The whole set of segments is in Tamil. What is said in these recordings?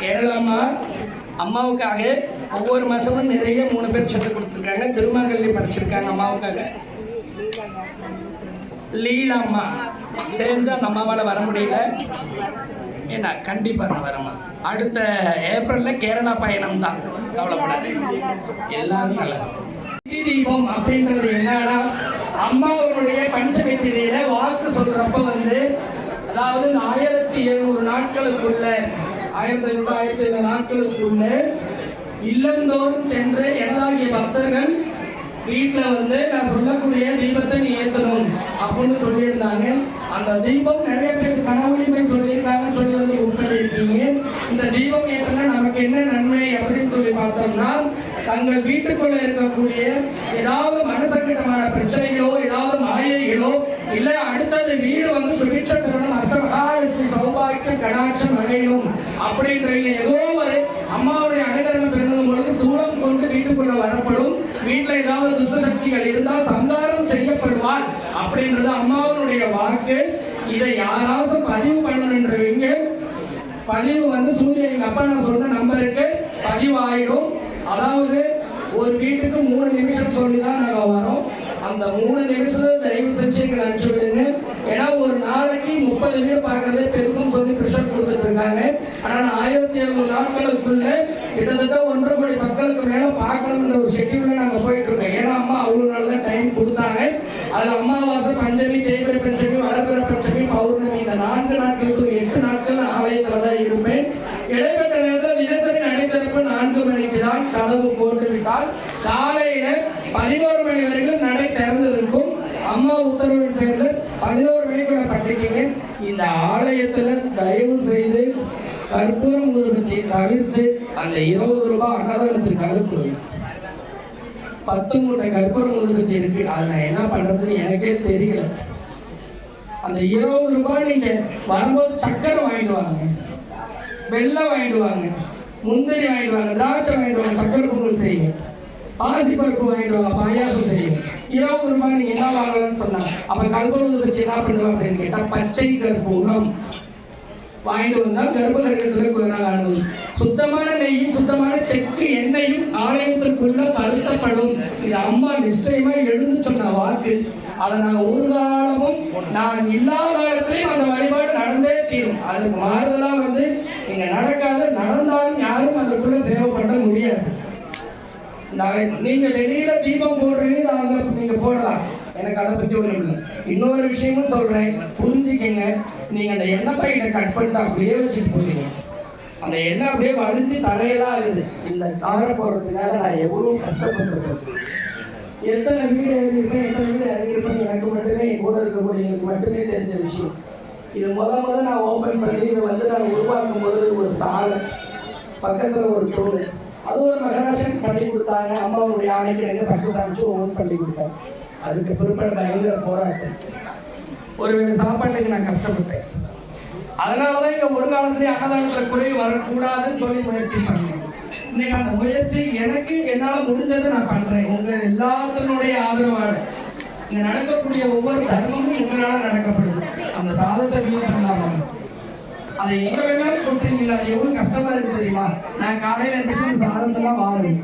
கேரளாம்மா அம்மாவுக்காக ஒவ்வொரு மாதமும் நிறைய மூணு பேர் செத்து கொடுத்துருக்காங்க. திருமங்கல்லி படிச்சிருக்காங்க அம்மாவுக்காக. லீலாம்மா சேர்ந்து அந்த அம்மாவால் வர முடியல. என்ன கண்டிப்பாக நான் வரமா அடுத்த ஏப்ரலில் கேரளா பயணம் தான். கவலைப்படாது. எல்லாரும் நல்லா தீபம் அப்படின்றது என்னன்னா அம்மாவுடைய பஞ்சமித்திரையில வாக்கு சொல்றப்ப வந்து அதாவது இந்த ஆயிரத்தி நாட்களுக்குள்ள ஆயிரத்தி ஐநூறு ஆயிரத்தி ஐநூறு நாட்களுக்குள்ள இல்லந்தோறும் சென்று எனதாகிய பக்தர்கள் வீட்டில் வந்து நான் சொல்லக்கூடிய தீபத்தை நீ ஏற்றணும் அப்படின்னு சொல்லியிருந்தாங்க. அந்த தீபம் நிறைய பேர் கனவுலையும் சொல்லியிருக்காங்கன்னு சொல்லி வந்து உட்பட்டிருக்கீங்க இந்த தீபம் ஏற்றினா நமக்கு என்ன நன்மை அப்படின்னு சொல்லி பார்த்தோம்னா தங்கள் வீட்டுக்குள்ள இருக்கக்கூடிய ஏதாவது மனசங்கடமான பிரச்சனைகளோ ஏதாவது மாயைகளோ இல்லை அடுத்தது வீடு வந்து சுபிட்சம் பெறணும் அசமகாலத்தில் சௌபாக்கியம் கடாட்சம் அடையணும் அப்படின்ற ஏதோ ஒரு அம்மாவுடைய அனுகரணம் பெறும் பொழுது சூடம் கொண்டு வீட்டுக்குள்ள வரப்படும். வீட்டில் ஏதாவது துஷ்டசக்திகள் இருந்தால் சந்தாரம் செய்யப்படுவார் அப்படின்றது அம்மாவுடைய வாக்கு. இதை யாராவது பதிவு பண்ணணுன்றவங்க பதிவு வந்து சூரிய அப்பா நான் சொன்ன நம்பருக்கு பதிவு ஆயிடும் அதாவது ஒரு வீட்டுக்கு மூணு நிமிஷம் சொல்லி தான் நாங்கள் வரோம். அந்த மூணு நிமிஷம் தயவு செஞ்சு எங்களை அனுப்பிச்சு விடுங்க. ஏன்னா ஒரு நாளைக்கு முப்பது வீடு பார்க்கறதே பெரும் கொடுத்துட்டு ஆனால் ஆயிரத்தி எழுநூறு நாட்களுக்குள்ள கிட்டத்தட்ட ஒன்றரை கோடி மக்களுக்கு மேலே பார்க்கணுன்ற ஒரு ஷெட்யூலில் நாங்கள் போயிட்டு இருக்கோம். ஏன்னா அம்மா அவ்வளோ நாள் தான் டைம் கொடுத்தாங்க. அதில் அம்மாவாசை பஞ்சமி தேய்பிரை பஞ்சமி வளர்பிற பஞ்சமி பௌர்ணமி இந்த நான்கு நாட்களுக்கு எட்டு நாட்கள் ஆலயத்தில் தான் இருப்பேன். இடைப்பட்ட நேரத்தில் தினசரி நடைத்திறப்பு நான்கு மணிக்கு தான் கதவு போட்டு விட்டால் பதினோரு மணி வரைக்கும் நடை திறந்திருக்கும். அம்மா உத்தரவின் பேர்ல பதினோரு மணிக்குள்ள பட்டிருக்கீங்க இந்த ஆலயத்தில் தயவு செய்து கற்பூரம் ஊதுபத்தி தவிர்த்து அந்த இருபது ரூபாய் அன்னதானத்திற்காக கொடுங்க. பத்து மூட்டை கற்பூரம் ஊதுபத்தி இருக்கு. அதை நான் என்ன பண்றதுன்னு எனக்கே தெரியல. அந்த இருபது ரூபாய் நீங்க வரும்போது சக்கரை வாங்கிடுவாங்க வெள்ளம் வாங்கிடுவாங்க முந்திரி வாங்கிடுவாங்க திராட்சை வாங்கிட்டு வாங்க. சக்கரை பொங்கல் செய்யுங்க. பாசி பருப்பு வாங்கிடுவாங்க பாயாசம் செய்யுங்க. இருபது ரூபாய் நீங்க என்ன வாங்கலாம்னு சொன்னாங்க அப்ப கற்பூரம் ஊதுபத்தி என்ன பண்ணுவோம் அப்படின்னு கேட்டா பச்சை கற்பூரம். வாங்கிட்டு வந்தால் கர்ப்ப கிரகத்தில் குளிராக நாள் சுத்தமான நெய்யும் சுத்தமான செக்கு எண்ணெயும் ஆலயத்திற்குள்ள கருத்தப்படும் இது அம்மா நிச்சயமா எழுந்து சொன்ன வாக்கு. அதை நான் ஒரு காலமும் நான் இல்லாத காலத்திலையும் அந்த வழிபாடு நடந்தே தீரும். அதுக்கு மாறுதலாக வந்து நீங்க நடக்காத நடந்தாலும் யாரும் அதுக்குள்ள சேவை பண்ண முடியாது. நான் நீங்க வெளியில தீபம் போடுறீங்க நாங்க நீங்க போடலாம். எனக்கு அதை பத்தி ஒண்ணும் இல்லை. இன்னொரு விஷயமும் சொல்றேன். புரிஞ்சுக்கங்க. நீங்க அந்த எண்ணெய் பையில கட் பண்ணிட்டு அப்படியே வச்சுட்டு போறீங்க. அந்த எண்ணெய் அப்படியே வலிஞ்சு தரையெல்லாம் ஆகுது இந்த தார போடுறதுக்காக நான் எவ்வளவு கஷ்டப்பட்டு எத்தனை வீடு எழுதியிருப்பேன் எத்தனை வீடு இறங்கியிருப்பேன் எனக்கு மட்டுமே என் கூட எனக்கு மட்டுமே தெரிஞ்ச விஷயம். இது முத முத நான் ஓப்பன் பண்ணி இதை வந்து நான் உருவாக்கும் போது ஒரு சாலை பக்கத்தில் ஒரு தோடு. அது ஒரு மகராசன் பண்ணி கொடுத்தாங்க. அம்மாவுடைய ஆணைக்கு எனக்கு சக்ஸஸ் ஆச்சு ஓன் பண்ணி கொடுத்தாங்க. அதுக்கு பிற்பாடு பயங்கர போராட்டம். ஒருவேளை சாப்பாட்டுக்கு நான் கஷ்டப்பட்டேன். அதனால தான் இங்கே ஒரு காலத்துலேயே அன்னதானத்தில் குறை வரக்கூடாதுன்னு சொல்லி முயற்சி பண்ணேன். இன்னைக்கு அந்த முயற்சி எனக்கு என்னால் முடிஞ்சதை நான் பண்ணுறேன் உங்கள் எல்லாத்தினுடைய ஆதரவாக இங்கே நடக்கக்கூடிய ஒவ்வொரு தர்மமும் உங்களால் நடக்கப்படுது. அந்த சாதத்தை வீண் பண்ணலாம் அதை எங்க வேணாலும் கொடுத்தீங்களா அது எவ்வளவு கஷ்டமா இருக்கு தெரியுமா? நான் காலையில இருந்து சாதத்தெல்லாம் வாங்குவேன்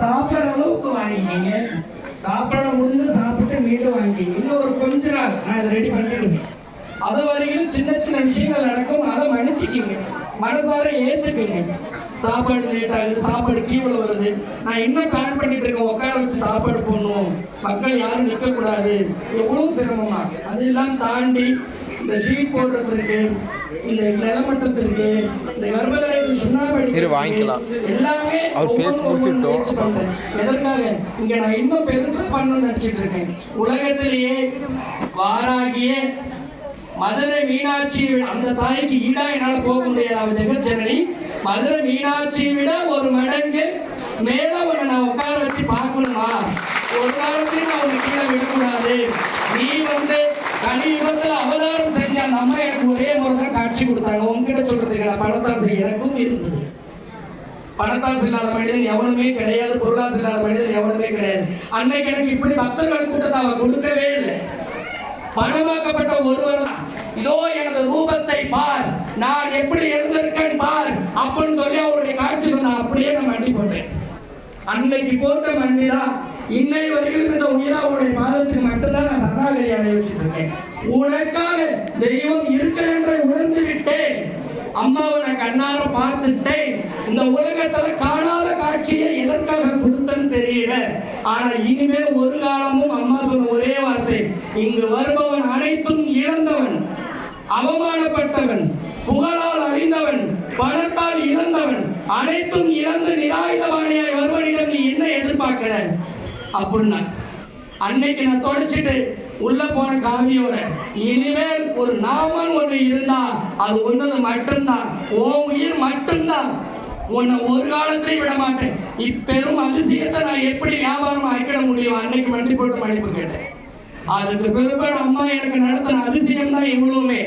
சாப்பிட்ற அளவுக்கு வாங்கிக்கிங்க. சாப்பிட முடிஞ்சது சாப்பிட்டு மீண்டும் வாங்கி. இன்னும் ஒரு கொஞ்ச நாள் நான் இதை ரெடி பண்ணிடுவேன். அது வரைக்கும் சின்ன சின்ன விஷயங்கள் நடக்கும். அதை மன்னிச்சுக்கிங்க. மனசார ஏத்துக்குங்க. சாப்பாடு லேட் ஆகுது. சாப்பாடு கீழே வருது. நான் இன்னும் பிளான் பண்ணிட்டு இருக்கேன்? உட்கார வச்சு சாப்பாடு போடணும். மக்கள் யாரும் நிற்கக்கூடாது. எவ்வளோ சிரமமாக அதெல்லாம் தாண்டி இந்த ஷீட் போடுறதுக்கு இரு, வாங்கிக்கலாம். அவர் பேசி முடிச்சிட்டோம். எதற்காக? இங்க நான் இன்னும் பெருசா பண்ணணும்னு நினைச்சிட்டு இருக்கேன். உலகத்திலேயே வாராகிய மதுரை மீனாட்சி அந்த தாய்க்கு ஈடா என்னால போக முடியாது ஜெகஜனனி மதுரை மீனாட்சி விட ஒரு மடங்கு மேல உன்னை நான் உட்கார வச்சு பார்க்கணுமா? ஒரு காலத்தையும் நான் கீழே விடக்கூடாது. நீ வந்து கனி அவதாரம் செஞ்ச அந்த அம்மா எனக்கு ஒரே முறை காட்சி கொடுத்தாங்க. உங்ககிட்ட சொல்றதுக்கு நான் பணத்தாசை எனக்கும் இருந்தது. பணத்தாசு இல்லாத மனிதன் எவனுமே கிடையாது. பொருளாசு இல்லாத மனிதன் எவனுமே கிடையாது. அன்னைக்கு எனக்கு இப்படி பக்தர்கள் கூட்டத்தை அவன் கொடுக்கவே இல்லை. பணமாக்கப்பட்ட ஒருவர் தான். இதோ எனது ரூபத்தை பார். நான் எப்படி எழுந்திருக்கேன் பார். அப்படின்னு சொல்லி அவருடைய காட்சி நான் அப்படியே நான் மண்டி போட்டேன் அன்னைக்கு போட்ட மண்ணிதான் இன்னை வரையிலும் இந்த உயிராவுடைய பாதத்துக்கு மட்டும்தான் நான் சரணாகதி அடைய வச்சுட்டு இருக்கேன் உனக்காக தெய்வம் இருக்கிறேன் என்று உணர்ந்து விட்டேன். அம்மாவை நான் கண்ணார பார்த்துட்டேன். இந்த உலகத்துல காணாத காட்சியை எதற்காக கொடுத்தன்னு தெரியல. ஆனா இனிமேல் ஒரு காலமும் அம்மா சொன்ன ஒரே வார்த்தை இங்கு வருபவன் அனைத்தும் இழந்தவன் அவமானப்பட்டவன் புகழால் அழிந்தவன் பணத்தால் இழந்தவன் அனைத்தும் இழந்து நிராயுதவாணியாய் வருவனிடம் நீ என்ன எதிர்பார்க்கிற? அப்படின்னா அன்னைக்கு நான் தொலைச்சிட்டு உள்ள போன காவியோட இனிமேல் ஒரு நாமன் ஒன்று இருந்தா அது ஒன்றது மட்டும்தான். ஓ உயிர் மட்டும்தான். உன்னை ஒரு காலத்திலையும் விட மாட்டேன். இப்பெரும் அதிசயத்தை நான் எப்படி வியாபாரம் ஆக்கிட முடியும்? அன்னைக்கு வண்டி போட்டு மன்னிப்பு கேட்டேன். அதுக்கு பிறகு அம்மா எனக்கு நடத்தின அதிசயம் தான் இவ்வளவுமே.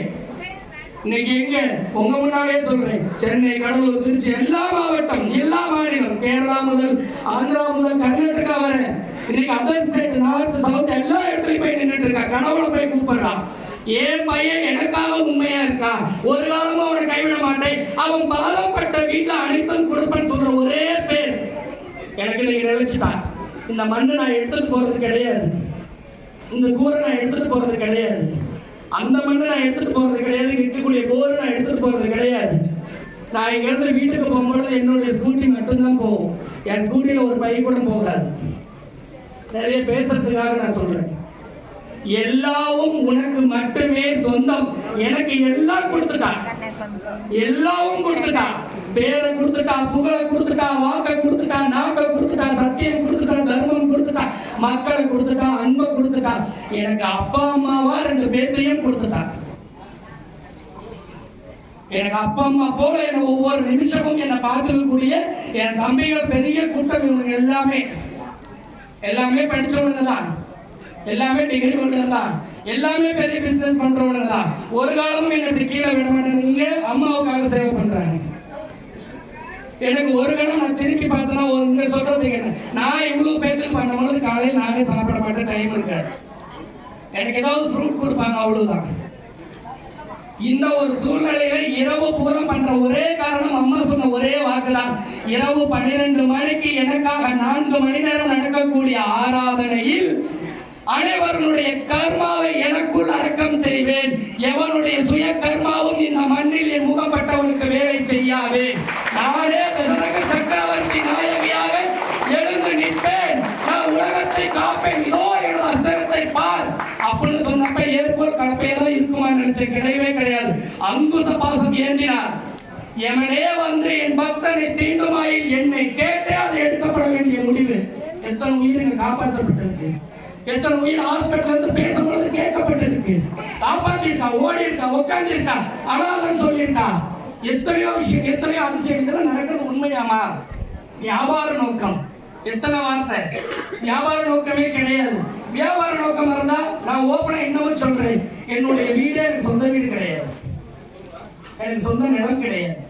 இன்னைக்கு எங்க? உங்க முன்னாலே சொல்றேன். சென்னை கடலூர் திருச்சி எல்லா மாவட்டம் எல்லா மாநிலம் கேரளா முதல் ஆந்திரா முதல் கர்நாடகா வரை இன்னைக்கு அதர் ஸ்டேட் நார்த் சவுத் எல்லா இடத்துலையும் போய் நின்றுட்டு இருக்கா? கனவுல போய் கூப்பிடுறான் ஏன் பையன் எனக்காக உண்மையா இருக்கா? ஒரு காலமும் அவனை கைவிட மாட்டேன். அவன் பாதப்பட்ட வீட்டில் அனைத்தும் கொடுப்பேன்னு சொல்ற ஒரே பேர் எனக்கு நீங்க நினைச்சுட்டான் இந்த மண்ணு நான் எடுத்துட்டு போறது கிடையாது. இந்த கூரை நான் எடுத்துட்டு போறது கிடையாது. அந்த மண்ணை நான் எடுத்துட்டு போறது கிடையாது. இருக்கக்கூடிய போர் நான் எடுத்துட்டு போறது கிடையாது. நான் இங்கேருந்து வீட்டுக்கு போகும்பொழுது என்னுடைய ஸ்கூட்டி மட்டும்தான் போகும். என் ஸ்கூட்டியில் ஒரு பை கூட போகாது. நிறைய பேசுறதுக்காக நான் சொல்றேன். எல்லாவும் உனக்கு மட்டுமே சொந்தம். எனக்கு எல்லாம் கொடுத்துட்டான் எல்லாவும் கொடுத்துட்டான் பேரை கொடுத்துட்டா புகழை கொடுத்துட்டா வாக்கை கொடுத்துட்டா நாக்கை கொடுத்துட்டான் சத்தியம் கொடுத்துட்டா தர்மம் கொடுத்துட்டான் மக்களை கொடுத்துட்டா அன்பை கொடுத்துட்டான் எனக்கு அப்பா அம்மாவா ரெண்டு பேர்த்தையும் கொடுத்துட்டான் எனக்கு அப்பா அம்மா போல என்னை ஒவ்வொரு நிமிஷமும் என்னை பார்த்துக்கக்கூடிய என் தம்பிகள் பெரிய கூட்டம் இவனுங்க எல்லாமே. எல்லாமே படிச்சவனுங்க தான் எல்லாமே டிகிரி கொண்டது தான் எல்லாமே பெரிய பிசினஸ் பண்றவனுங்க தான் ஒரு காலமும் என்னை இப்படி கீழே விட மாட்டேங்க அம்மாவுக்காக சேவை பண்றாங்க. எனக்கு ஒரு கணம் நான் திரும்பி பார்த்தேன்னா ஒரு இங்க சொல்றது என்ன? நான் இவ்வளவு பேருக்கு பண்ணும்போது காலையில் நானே சாப்பிட மாட்டேன் டைம் இருக்காது. எனக்கு ஏதாவது ஃப்ரூட் கொடுப்பாங்க அவ்வளவுதான். இந்த ஒரு சூழ்நிலையில இரவு பூரம் பண்ற ஒரே காரணம் அம்மா சொன்ன ஒரே வாக்குதான். இரவு பன்னிரண்டு மணிக்கு எனக்காக நான்கு மணி நேரம் நடக்கக்கூடிய ஆராதனையில் அனைவருடைய கர்மாவை எனக்குள் அடக்கம் செய்வேன். எவனுடைய சுய கர்மாவும் இந்த மண்ணில் என் முகப்பட்டவனுக்கு வேலை செய்யாது. நானே தசரக சக்கரவர்த்தி நாயகியாக எழுந்து நிற்பேன். நான் உலகத்தை காப்பேன். இதோ எனது அஸ்திரத்தை பார். அப்படின்னு சொன்னப்ப ஏற்போல் இருக்குமா நினைச்ச கிடையவே கிடையாது. அங்குச பாசம் ஏந்தினார். எவனே வந்து என் பக்தனை தீண்டுமாயில் என்னை கேட்டே அது எடுக்கப்பட வேண்டிய முடிவு. எத்தனை உயிரிங்க காப்பாற்றப்பட்டிருக்கு. எத்தனை உயிர் ஹாஸ்பிட்டல் இருந்து பேசும்பொழுது கேட்கப்பட்டிருக்கு. காப்பாற்றிருக்கா ஓடி இருக்கா உட்கார்ந்து இருக்கா அனாதம் சொல்லியிருக்கா. எத்தனையோ விஷயம் எத்தனையோ அதிசயம் இதெல்லாம் நடக்கிறது உண்மையாமா? வியாபார நோக்கம். எத்தனை வார்த்தை? வியாபார நோக்கமே கிடையாது. வியாபார நோக்கம் இருந்தா நான் ஓப்பனா இன்னமும் சொல்றேன். என்னுடைய வீடே எனக்கு சொந்த வீடு கிடையாது. எனக்கு சொந்த நிலம் கிடையாது.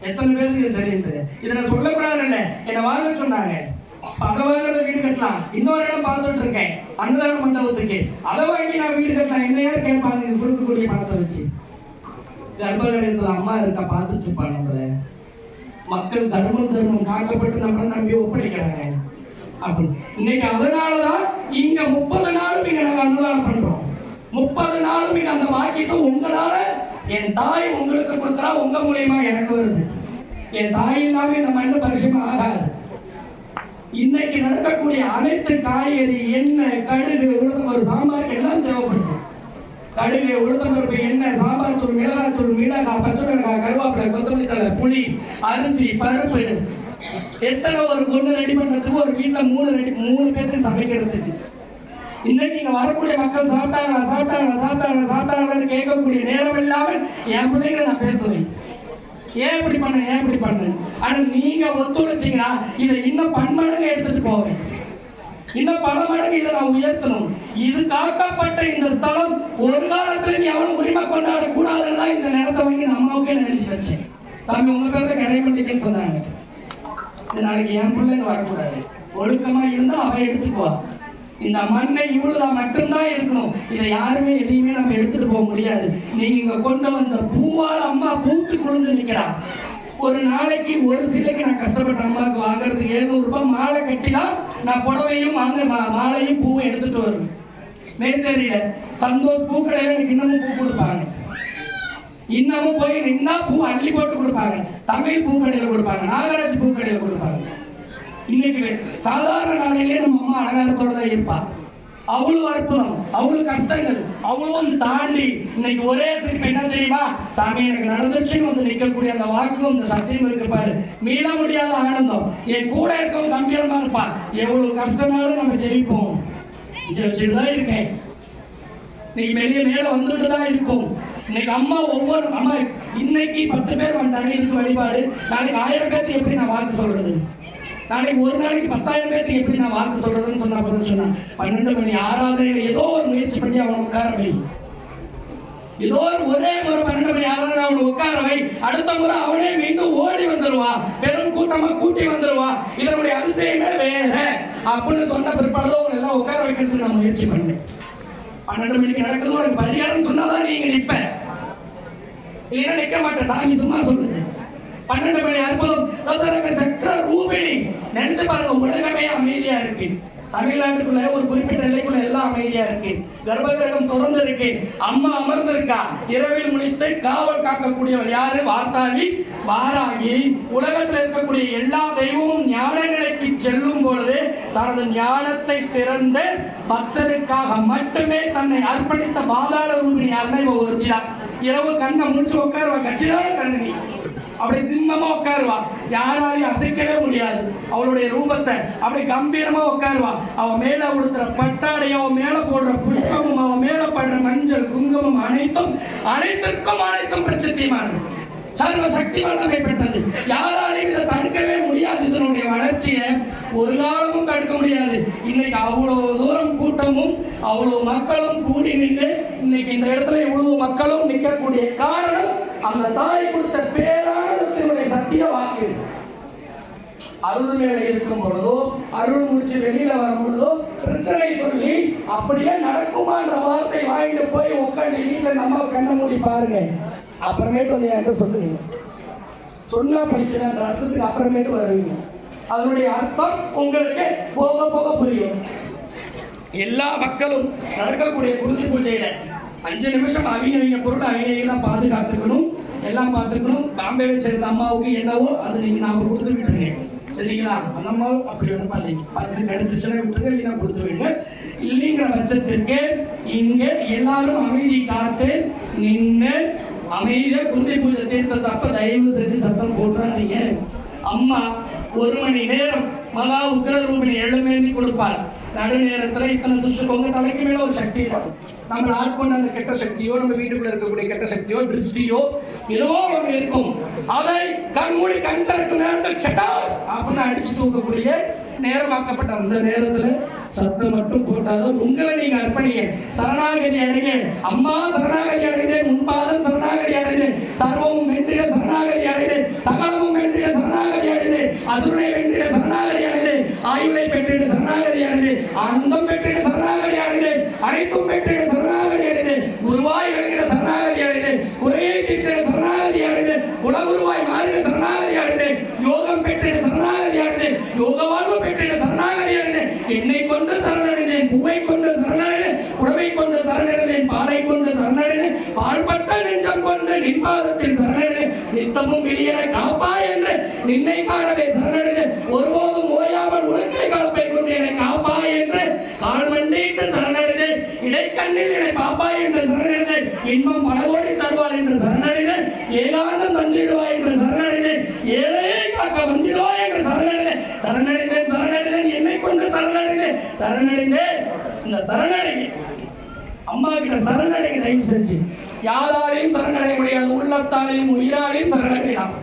எத்தனை பேருக்கு இது தெரியுது இதை நான் சொல்லக்கூடாது இல்ல என்னை வாங்க சொன்னாங்க. பகவான வீடு கட்டலாம். இன்னொரு இடம் பார்த்துட்டு இருக்கேன். அன்னதான மண்டபத்துக்கு. அதை வாங்கி நான் வீடு கட்டலாம். என்ன யார் கேட்பாங்க? இது கொடுக்கக்கூடிய பணத்தை வச்சு. கர்ப்பகிரகத்துல அம்மா இருக்கா? பார்த்துட்டு இருப்பாங்க நம்மள. மக்கள் தர்மம் தர்மம் காக்கப்பட்டு நம்ம நம்பி ஒப்படைக்கிறாங்க. அப்படி. இன்னைக்கு அதனாலதான் இங்க முப்பது நாளும் இங்க நாங்க அன்னதானம் பண்றோம். முப்பது நாளும் இங்க அந்த பாக்கியத்தை உங்களால என் தாய் உங்களுக்கு கொடுத்தா உங்க மூலியமா எனக்கு வருது. என் தாய் இல்லாம இந்த மண்ணு பரிசுமா ஆகாது. இன்னைக்கு நடக்கக்கூடிய அனைத்து காய்கறி எண்ணெய் கடுகு உளுத்தம்பருப்பு சாம்பார் சாம்பாருக்கு எல்லாம் தேவைப்படுது. கடுகு உளுத்தம்பருப்பு எண்ணெய் சாம்பார் தூள் மிளகாய் தூள் மிளகாய் பச்சை மிளகாய் கருவேப்பிலை புளி அரிசி பருப்பு. எத்தனை ஒரு பொண்ணு ரெடி பண்ணுறதுக்கு ஒரு வீட்டுல மூணு ரெடி மூணு பேர்த்துக்கு சமைக்கிறதுக்கு. இன்னைக்கு இங்கே வரக்கூடிய மக்கள் சாப்பிட்டாங்களா சாப்பிட்டாங்களா சாப்பிட்டாங்களா சாப்பிட்டாங்களான்னு கேட்கக்கூடிய நேரம் இல்லாமல் என் பிள்ளைங்க நான் பேசுவேன். ஏன் இப்படி பண்ண ஏன் இப்படி பண்ண? ஆனா நீங்க ஒத்துழைச்சிங்கன்னா இதை இன்னும் பன்மடங்கு எடுத்துட்டு போவேன். இன்னும் பல மடங்கு இதை நான் உயர்த்தணும். இது காக்கப்பட்ட இந்த ஸ்தலம் ஒரு காலத்துல எவனும் உரிமை கொண்டாடக்கூடாதுன்னா இந்த நிலத்தை வாங்கி நம்ம அம்மாவுக்கே நினைச்சு வச்சேன். சாமி உங்க பேர்ல கரை பண்ணிக்கன்னு சொன்னாங்க. நாளைக்கு என் பிள்ளைங்க வரக்கூடாது. ஒழுக்கமா இருந்தா அவ எடுத்துக்குவா. இந்த மண்ணை இவ்வளவு மட்டும்தான் இருக்கணும் இதை யாருமே எதையுமே நம்ம எடுத்துட்டு போக முடியாது. நீங்க இங்க கொண்டு வந்த பூவால் அம்மா பூத்து குளிர்ந்து நிக்கிறா. ஒரு நாளைக்கு ஒரு சிலைக்கு நான் கஷ்டப்பட்ட அம்மாவுக்கு வாங்குறதுக்கு எழுநூறு ரூபாய் மாலை கட்டி தான் நான் புடவையும் வாங்க மா- மாலையும் பூவும் எடுத்துட்டு வருவேன். மேச்சேரியில சந்தோஷ் பூக்கடையில எனக்கு இன்னமும் பூ இன்னமும் போய் நின்னா பூ அள்ளி போட்டு கொடுப்பாங்க. தமிழ் பூக்கடையில் கொடுப்பாங்க. நாகராஜ் பூக்கடையில் கொடுப்பாங்க. இன்னைக்கு சாதாரண நாளையிலே நம்ம அம்மா அலங்காரத்தோட தான் இருப்பா. அவ்வளவு அற்புதம் அவ்வளவு கஷ்டங்கள் அவ்வளவும் தாண்டி இன்னைக்கு ஒரே திருப்பி என்ன தெரியுமா? சாமி எனக்கு நடந்துச்சுன்னு வந்து நிற்கக்கூடிய அந்த வாக்கும் இந்த சத்தியம் இருக்கு பாரு. மீள முடியாத ஆனந்தம். என் கூட இருக்கவும் கம்பீரமா இருப்பான் எவ்வளவு கஷ்டமாலும் நம்ம ஜெயிப்போம். ஜெயிச்சுட்டு தான் இருக்கேன். இன்னைக்கு வெளியே மேல வந்துட்டு தான் இருக்கும். இன்னைக்கு அம்மா ஒவ்வொரு அம்மா இன்னைக்கு பத்து பேர் வந்தாங்க இதுக்கு வழிபாடு. நாளைக்கு ஆயிரம் பேர்த்துக்கு எப்படி நான் வாழ்த்து சொல்றது? நாளைக்கு ஒரு நாளைக்கு பத்தாயிரம் பேர்த்துக்கு எப்படி நான் வாழ்த்து சொல்றதுன்னு சொன்னா பதில் சொன்னேன் பன்னெண்டு மணி ஆராதனையில் ஏதோ ஒரு முயற்சி பண்ணி அவனை உட்கார வை. ஏதோ ஒரு ஒரே முறை பன்னெண்டு மணி ஆராதனை அவனை உட்கார வை. அடுத்த முறை அவனே மீண்டும் ஓடி வந்துடுவா பெரும் கூட்டமா கூட்டி வந்துடுவா இதனுடைய அதிசயமே வேற. அப்படின்னு சொன்ன பிற்பாடு உங்களை எல்லாம் உட்கார வைக்கிறதுக்கு நான் முயற்சி பண்ணேன். பன்னெண்டு மணிக்கு நடக்குது உனக்கு பரிகாரம் சொன்னாதான் நீங்க நிப்ப இல்லைன்னா நிற்க மாட்டேன். சாமி சும்மா சொல்லுது பன்னெண்டு மணி அற்புதம். சக்கர ரூபிணி. நினைச்சு பாருங்க உலகமே அமைதியா இருக்கு. தமிழ்நாட்டுக்குள்ள ஒரு குறிப்பிட்ட நிலைக்குள்ள எல்லாம் அமைதியா இருக்கு. கர்ப்பகிரகம் திறந்து இருக்கு. அம்மா அமர்ந்து இருக்கா இரவில் முடித்து காவல் காக்கக்கூடியவள் யாரு? வார்த்தாளி வாராகி. உலகத்தில் இருக்கக்கூடிய எல்லா தெய்வமும் ஞான நிலைக்கு செல்லும் பொழுது தனது ஞானத்தை திறந்து பக்தருக்காக மட்டுமே தன்னை அர்ப்பணித்த பாதாள ரூபிணி அன்னை ஒருத்திதான். இரவு கண்ணை முடிச்சு உட்கார கட்சியான கண்ணனி அப்படி சிம்மமா உட்காருவா. யாராலையும் அசைக்கவே முடியாது. அவளுடைய ரூபத்தை அப்படி கம்பீரமா உட்காருவா. அவ மேல உடுத்துற பட்டாடை அவ மேல போடுற புஷ்பமும் அவ மேல படுற மஞ்சள் குங்குமம் அனைத்தும் அனைத்திற்கும் அனைத்தும் பிரச்சத்தியமானது சர்வ சக்தி வல்லமை பெற்றது யாராலையும் இதை தடுக்கவே முடியாது. இதனுடைய வளர்ச்சியை ஒரு காலமும் தடுக்க முடியாது. இன்னைக்கு அவ்வளவு தூரம் கூட்டமும் அவ்வளவு மக்களும் கூடி நின்று இன்னைக்கு இந்த இடத்துல இவ்வளவு மக்களும் நிற்கக்கூடிய காரணம் அந்த தாய் கொடுத்த பேரா சத்திய வாக்கு அருள் மேல இருக்கும் பொழுதோ அருள் முடிச்சு வெளியில வரும் பொழுதோ பிரச்சனை சொல்லி அப்படியே நடக்குமான்ற வார்த்தை வாங்கிட்டு போய் உட்காந்து வீட்டுல நம்ம கண்ண மூடி பாருங்க. அப்புறமேட்டு வந்து என்கிட்ட சொல்லுங்க. சொன்னா படிக்கிறேன்ற அர்த்தத்துக்கு அப்புறமேட்டு வருவீங்க. அதனுடைய அர்த்தம் உங்களுக்கு போக போக புரியும். எல்லா மக்களும் நடக்கக்கூடிய குருதி பூஜையில அஞ்சு நிமிஷம் அவங்க அவங்க பொருள் அவங்க எல்லாம் பாதுகாத்துக்கணும் எல்லாம் பார்த்துக்கணும் பாம்பேவை சேர்ந்த அம்மாவுக்கு என்னவோ அது நீங்கள் நாம கொடுத்து விட்டுருங்க சரிங்களா? அந்த அம்மாவும் அப்படி ஒன்றும் பண்ணீங்க பரிசு கிடைச்சிச்சுன்னா விட்டுருங்க இல்லைன்னா கொடுத்து விடுங்க இல்லைங்கிற பட்சத்திற்கு இங்கே எல்லாரும் அமைதி காத்து நின்று அமைதியாக குழந்தை பூஜை தீர்த்தத்தை தயவு செஞ்சு சத்தம் போட்டுறாதீங்க. அம்மா ஒரு மணி நேரம் மகா உக்ர எழுமேந்தி கொடுப்பார் நடு நேரத்துல இத்தனை துஷ்டம் தலைக்கு மேல ஒரு சக்தி இருக்கும் நம்ம ஆட்கொண்ட அந்த கெட்ட சக்தியோ நம்ம வீட்டுக்குள்ள இருக்கக்கூடிய கெட்ட சக்தியோ திருஷ்டியோ ஏதோ ஒன்று இருக்கும். அதை கண்மூடி கண் திறக்கும் நேரத்தில் சட்டா அப்படின்னு அடிச்சு தூக்கக்கூடிய நேரமாக்கப்பட்ட அந்த நேரத்துல சத்தம் மட்டும் போட்டாதான் உங்களை நீங்க அர்ப்பணிங்க. சரணாகதி அடைங்க. அம்மா சரணாகதி அடைங்க. முன்பாதம் சரணாகதி அடைந்தேன் சர்வமும் வென்றிட சரணாகதி அடைந்தேன் சகலமும் வென்றிட சரணாகதி அடைந்தேன் அதுரை வென்றிட சரணாகதி அடைந்தேன் ஆயுளை பெற்றிட சரணாகதி அடைந்தேன் ஆனந்தம் பெற்றிட சரணாகதி அடைந்தேன் அனைத்தும் பெற்றிட சரணாகதி அடைந்தேன் குருவாய் விளங்கிட சரணாகதி அடைந்தேன் குறையை தீர்த்திட சரணாகதி அடைந்தேன் குலகுருவாய் மாறிட சரணாகதி அடைந்தேன் யோகம் பெற்றிட சரணாகதி அடைந்தேன் யோக வாழ்வு பெற்றிட சரணாகதி அடைந்தேன் என்னை கொண்டு சரணடைந்தேன் பூவை கொண்டு சரணடைந்தேன் உடவை கொண்டு சரணடைந்தேன் பாலை கொண்டு சரணடைந்தேன் பால்பட்ட நெஞ்சம் கொண்டு நின்பாதத்தில் சரணடைந்தேன் நித்தமும் காப்பா என்று நின்னை காணவே சரணடைந்து ஒருபோதும் ஓயாமல் உலகை காப்பை கொண்டு என்னை காப்பா என்று கால் மண்டிட்டு சரணடைந்து இடைக்கண்ணில் என்னை பாப்பா என்று சரணடைந்து இன்பம் பலகோடி தருவாள் என்று சரணடைந்து ஏகாந்தம் தந்திடுவாய் என்று சரணடைந்து ஏழையை காக்க வந்திடுவாய் என்று சரணடைந்து சரணடைந்தேன் சரணடைந்தேன் என்னை கொண்டு சரணடைந்தேன் சரணடைந்தேன். இந்த சரணடைங்க அம்மா கிட்ட சரணடைங்க தயவு செஞ்சு. யாராலையும் சரணடைய முடியாது. உள்ளத்தாலையும் உயிராலையும் சரணடையலாம்.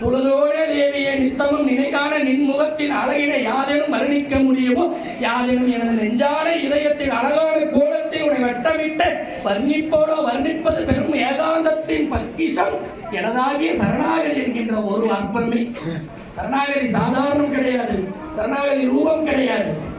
தொழுதோடே தேவியை நித்தமும் நினைக்கான நின்முகத்தின் அழகினை யாதேனும் வர்ணிக்க முடியுமோ? யாதேனும் எனது நெஞ்சான இதயத்தின் அழகான கோலத்தை உன்னை வட்டமிட்டு வர்ணிப்போடோ வர்ணிப்பது பெரும் ஏகாந்தத்தின் பக்கிஷம். எனதாகிய சரணாகதி என்கின்ற ஒரு அற்பமே. சரணாகதி சாதாரணம் கிடையாது. சரணாகதி ரூபம் கிடையாது.